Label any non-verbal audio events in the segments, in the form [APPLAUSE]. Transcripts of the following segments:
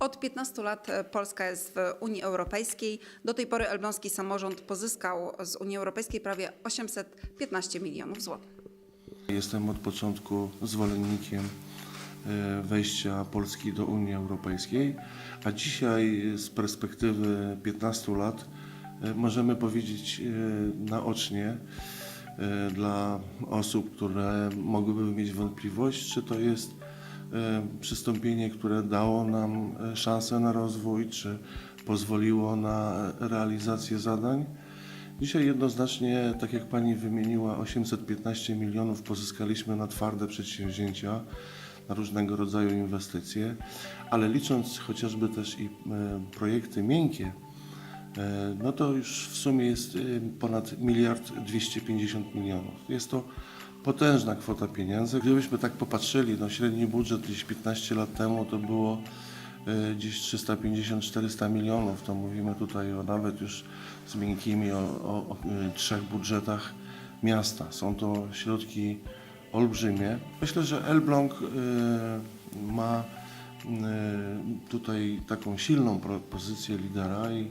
Od 15 lat e, Polska jest w Unii Europejskiej. Do tej pory elbląski samorząd pozyskał z Unii Europejskiej prawie 815 milionów złotych. Jestem od początku zwolennikiem e, wejścia Polski do Unii Europejskiej, a dzisiaj z perspektywy 15 lat e, możemy powiedzieć naocznie dla osób, które mogłyby mieć wątpliwość, czy to jest przystąpienie, które dało nam e, szansę na rozwój, czy pozwoliło na realizację zadań. Dzisiaj jednoznacznie, tak jak Pani wymieniła, 815 milionów pozyskaliśmy na twarde przedsięwzięcia, na różnego rodzaju inwestycje, ale licząc chociażby też i e, projekty miękkie, e, no to już w sumie jest e, ponad miliard 250 milionów. Jest to potężna kwota pieniędzy. Gdybyśmy tak popatrzyli, no średni budżet gdzieś 15 lat temu to było e, gdzieś 350-400 milionów, to mówimy tutaj o nawet już z miękkimi o, o, o e, trzech budżetach miasta. Są to środki olbrzymie. Myślę, że Elbląg e, ma e, tutaj taką silną pozycję lidera i e,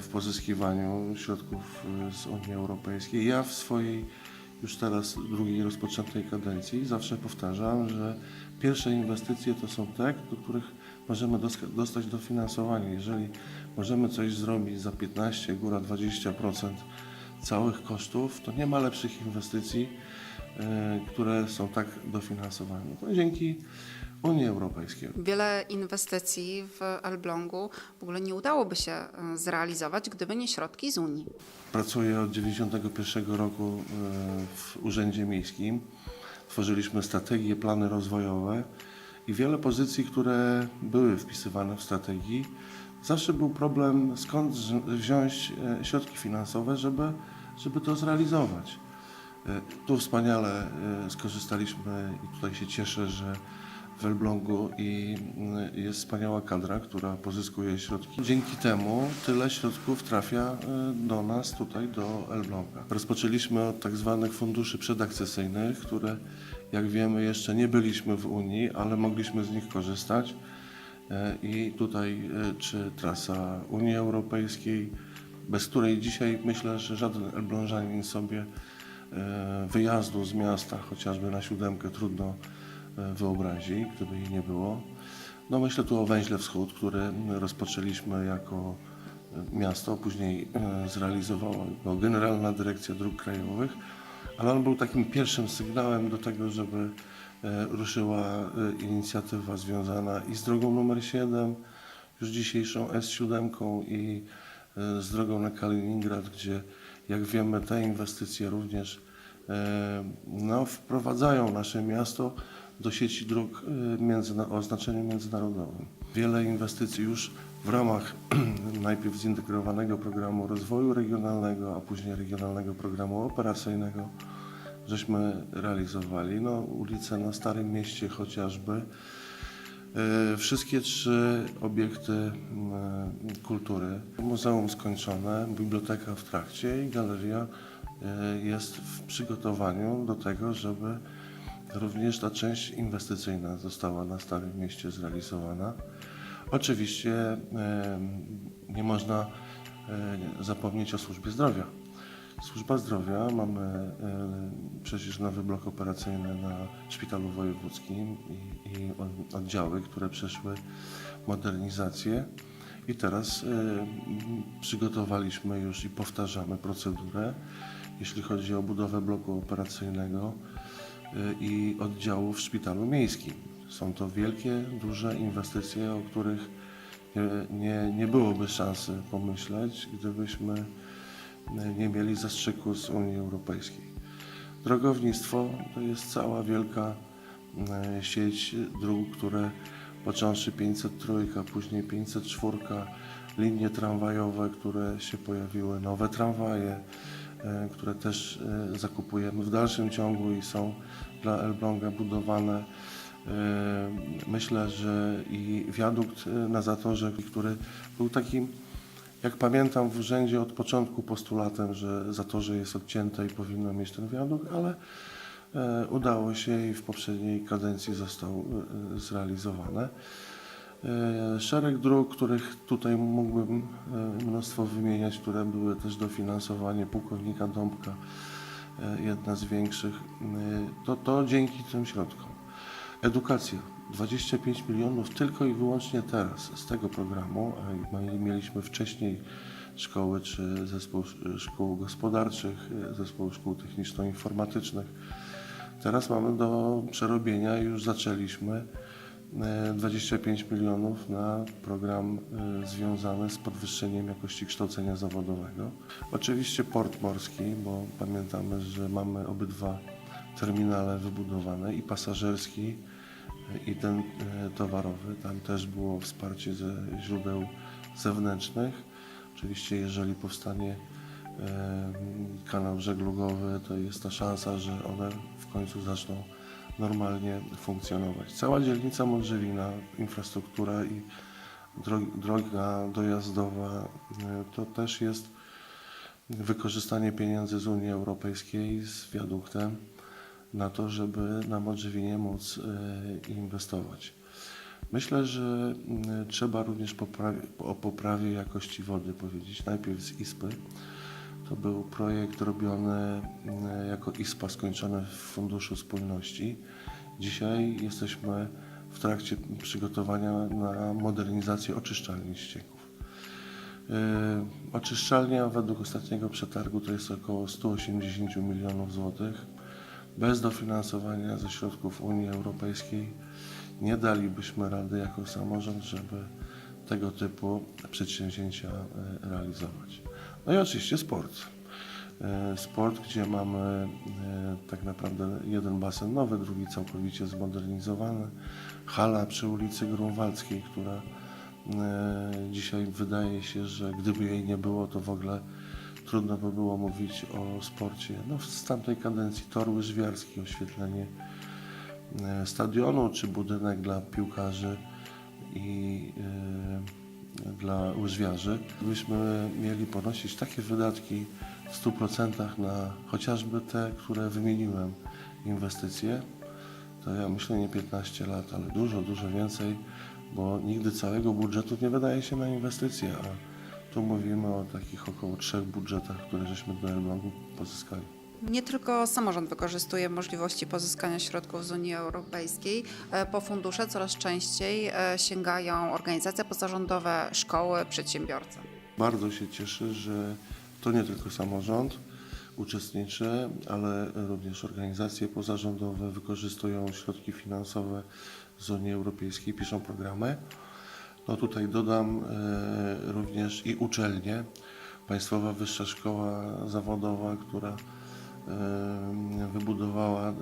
w pozyskiwaniu środków z Unii Europejskiej. Ja w swojej już teraz drugiej rozpoczętej kadencji zawsze powtarzam, że pierwsze inwestycje to są te, do których możemy dostać dofinansowanie. Jeżeli możemy coś zrobić za 15, góra 20% całych kosztów, to nie ma lepszych inwestycji, e, które są tak dofinansowane. To dzięki Unii Europejskiej. Wiele inwestycji w Elblągu w ogóle nie udałoby się e, zrealizować, gdyby nie środki z Unii. Pracuję od 1991 roku e, w Urzędzie Miejskim. Tworzyliśmy strategie, plany rozwojowe i wiele pozycji, które były wpisywane w strategii, zawsze był problem, skąd wziąć e, środki finansowe, żeby, żeby to zrealizować. Tu wspaniale skorzystaliśmy i tutaj się cieszę, że w Elblągu i mm, jest wspaniała kadra, która pozyskuje środki. Dzięki temu tyle środków trafia e, do nas tutaj, do Elbląga. Rozpoczęliśmy od tak zwanych funduszy przedakcesyjnych, które jak wiemy jeszcze nie byliśmy w Unii, ale mogliśmy z nich korzystać. E, I tutaj czy trasa Unii Europejskiej, bez której dzisiaj myślę, że żaden Elblążanin sobie wyjazdu z miasta, chociażby na siódemkę, trudno wyobrazi, gdyby jej nie było. No myślę tu o Węźle Wschód, który rozpoczęliśmy jako e, miasto, później e, zrealizowała go Generalna Dyrekcja Dróg Krajowych, ale on był takim pierwszym sygnałem do tego, żeby e, ruszyła e, inicjatywa związana i z drogą numer 7, już dzisiejszą S7 i e, z drogą na Kaliningrad, gdzie jak wiemy te inwestycje również e, no, wprowadzają nasze miasto do sieci dróg e, międzyna- o znaczeniu międzynarodowym. Wiele inwestycji już w ramach [CLEARS THROAT] najpierw zintegrowanego programu rozwoju regionalnego, a później regionalnego programu operacyjnego żeśmy realizowali. No, ulice na Starym Mieście chociażby. E, Wszystkie trzy obiekty m, kultury. Muzeum skończone, biblioteka w trakcie i galeria e, jest w przygotowaniu do tego, żeby również ta część inwestycyjna została na Starym Mieście zrealizowana. Oczywiście nie można e, zapomnieć o służbie zdrowia. Służba zdrowia, mamy e, przecież nowy blok operacyjny na Szpitalu Wojewódzkim i, i od- oddziały, które przeszły modernizację. I teraz e, przygotowaliśmy już i powtarzamy procedurę, jeśli chodzi o budowę bloku operacyjnego i oddziału w Szpitalu Miejskim. Są to wielkie, duże inwestycje, o których nie, nie, nie byłoby szansy pomyśleć, gdybyśmy nie mieli zastrzyku z Unii Europejskiej. Drogownictwo to jest cała wielka e, sieć dróg, które począwszy 503, a później 504, linie tramwajowe, które się pojawiły, nowe tramwaje, które też e, zakupujemy w dalszym ciągu i są dla Elbląga budowane. E, Myślę, że i wiadukt e, na Zatorze, który był takim jak pamiętam w urzędzie od początku postulatem, że Zatorze jest odcięte i powinno mieć ten wiadukt, ale e, udało się i w poprzedniej kadencji został e, zrealizowane. E, Szereg dróg, których tutaj mógłbym e, mnóstwo wymieniać, które były też dofinansowanie pułkownika Dąbka, e, jedna z większych, e, to, to dzięki tym środkom. Edukacja. 25 milionów tylko i wyłącznie teraz z tego programu, mieliśmy wcześniej szkoły czy zespół sz- szkół gospodarczych, e, zespół szkół techniczno-informatycznych. Teraz mamy do przerobienia, już zaczęliśmy e, 25 milionów na program e, związany z podwyższeniem jakości kształcenia zawodowego. Oczywiście port morski, bo pamiętamy, że mamy obydwa terminale wybudowane i pasażerski e, i ten e, towarowy. Tam też było wsparcie ze źródeł zewnętrznych. Oczywiście jeżeli powstanie e, kanał żeglugowy, to jest ta szansa, że one w końcu zaczną normalnie funkcjonować. Cała dzielnica Modrzewina, infrastruktura i dro- droga dojazdowa e, to też jest wykorzystanie pieniędzy z Unii Europejskiej z wiaduktem na to, żeby na Modrzewinie móc e, inwestować. Myślę, że mm, trzeba również o poprawie jakości wody powiedzieć. Najpierw z ISPy. To był projekt robiony mm, jako ISPA skończony w Funduszu Spójności. Dzisiaj jesteśmy w trakcie przygotowania na modernizację oczyszczalni ścieków. Yy, Oczyszczalnia według ostatniego przetargu to jest około 180 milionów złotych. Bez dofinansowania ze środków Unii Europejskiej nie dalibyśmy rady jako samorząd, żeby tego typu przedsięwzięcia e, realizować. No i oczywiście sport. E, Sport, gdzie mamy e, tak naprawdę jeden basen nowy, drugi całkowicie zmodernizowany. Hala przy ulicy Grunwaldzkiej, która e, dzisiaj wydaje się, że gdyby jej nie było, to w ogóle trudno by było mówić o sporcie. No, z tamtej kadencji tor łyżwiarski, oświetlenie stadionu czy budynek dla piłkarzy i e, dla łyżwiarzy. Gdybyśmy mieli ponosić takie wydatki w 100% na chociażby te, które wymieniłem, inwestycje, to ja myślę nie 15 lat, ale dużo, dużo więcej, bo nigdy całego budżetu nie wydaje się na inwestycje, a tu mówimy o takich około trzech budżetach, które żeśmy do Elblągu pozyskali. Nie tylko samorząd wykorzystuje możliwości pozyskania środków z Unii Europejskiej. E, Po fundusze coraz częściej e, sięgają organizacje pozarządowe, szkoły, przedsiębiorcy. Bardzo się cieszę, że to nie tylko samorząd uczestniczy, ale również organizacje pozarządowe wykorzystują środki finansowe z Unii Europejskiej, piszą programy. No tutaj dodam e, również i uczelnie. Państwowa Wyższa Szkoła Zawodowa, która wybudowała e,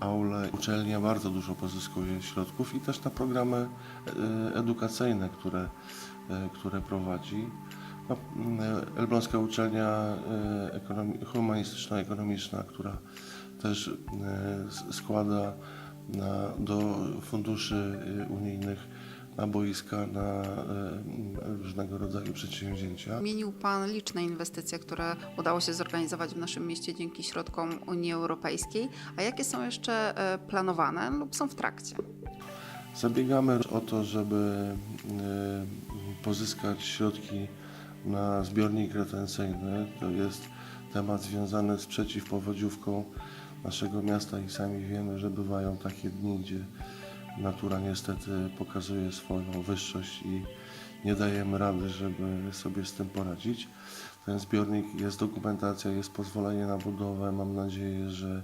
aulę. Uczelnia bardzo dużo pozyskuje środków i też na programy e, edukacyjne, które, e, które prowadzi. No, Elbląska Uczelnia ekonomi- Humanistyczno-Ekonomiczna, która też składa na, do funduszy unijnych na boiska, na e, różnego rodzaju przedsięwzięcia. Wymienił Pan liczne inwestycje, które udało się zorganizować w naszym mieście dzięki środkom Unii Europejskiej. A jakie są jeszcze e, planowane lub są w trakcie? Zabiegamy o to, żeby e, pozyskać środki na zbiornik retencyjny. To jest temat związany z przeciwpowodziówką naszego miasta i sami wiemy, że bywają takie dni, gdzie natura niestety pokazuje swoją wyższość i nie dajemy rady, żeby sobie z tym poradzić. Ten zbiornik jest dokumentacja, jest pozwolenie na budowę. Mam nadzieję, że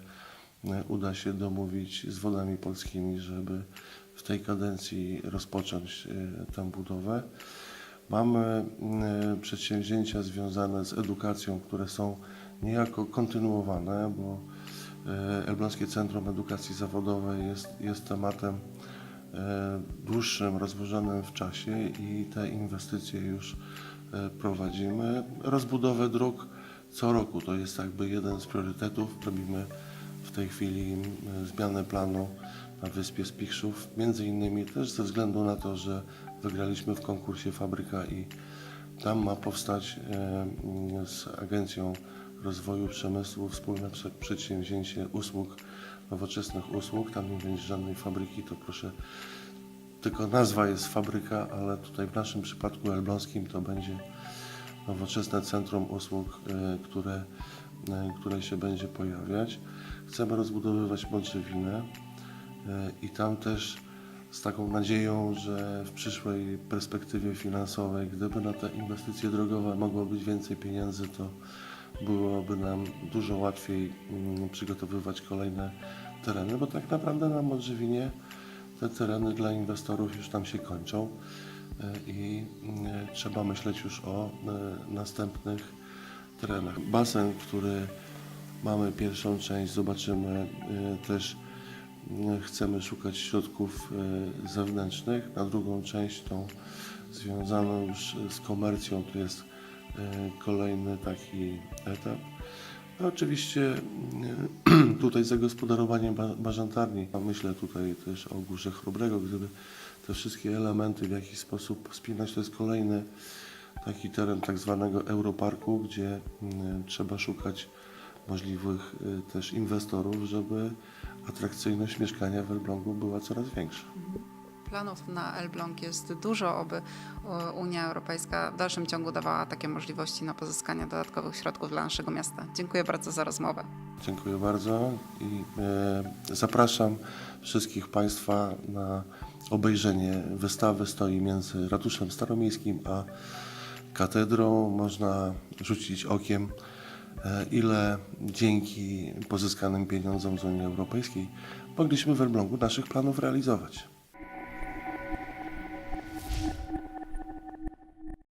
e, uda się domówić z wodami polskimi, żeby w tej kadencji rozpocząć e, tę budowę. Mamy e, przedsięwzięcia związane z edukacją, które są niejako kontynuowane, bo Elbląskie Centrum Edukacji Zawodowej jest, jest tematem dłuższym, rozłożonym w czasie i te inwestycje już e, prowadzimy. Rozbudowę dróg co roku to jest jakby jeden z priorytetów. Robimy w tej chwili e, zmianę planu na wyspie Spichrzów, między innymi też ze względu na to, że wygraliśmy w konkursie Fabryka i tam ma powstać e, z Agencją Rozwoju Przemysłu wspólne prze- przedsięwzięcie usług, nowoczesnych usług. Tam nie będzie żadnej fabryki, to proszę tylko nazwa jest fabryka, ale tutaj w naszym przypadku elbląskim to będzie nowoczesne centrum usług, e, które, e, które się będzie pojawiać. Chcemy rozbudowywać Mądrzewinę e, i tam też z taką nadzieją, że w przyszłej perspektywie finansowej, gdyby na te inwestycje drogowe mogło być więcej pieniędzy, to byłoby nam dużo łatwiej mm, przygotowywać kolejne tereny, bo tak naprawdę na Modrzewinie te tereny dla inwestorów już tam się kończą e, i mm, trzeba myśleć już o e, następnych terenach. Basen, który mamy pierwszą część, zobaczymy e, też mm, chcemy szukać środków zewnętrznych. Na drugą część, tą związaną już z komercją, to jest kolejny taki etap. No oczywiście mm, [CLEARS THROAT] tutaj zagospodarowanie ba- bażantarni, a myślę tutaj też o Górze Chrobrego, gdyby te wszystkie elementy w jakiś sposób spinać, to jest kolejny taki teren tak zwanego Europarku, gdzie mm, trzeba szukać możliwych y, też inwestorów, żeby atrakcyjność mieszkania w Elblągu była coraz większa. Planów na Elbląg jest dużo, aby e, Unia Europejska w dalszym ciągu dawała takie możliwości na pozyskanie dodatkowych środków dla naszego miasta. Dziękuję bardzo za rozmowę. Dziękuję bardzo i e, zapraszam wszystkich Państwa na obejrzenie wystawy. Stoi między ratuszem staromiejskim a katedrą. Można rzucić okiem, e, ile dzięki pozyskanym pieniądzom z Unii Europejskiej mogliśmy w Elblągu naszych planów realizować.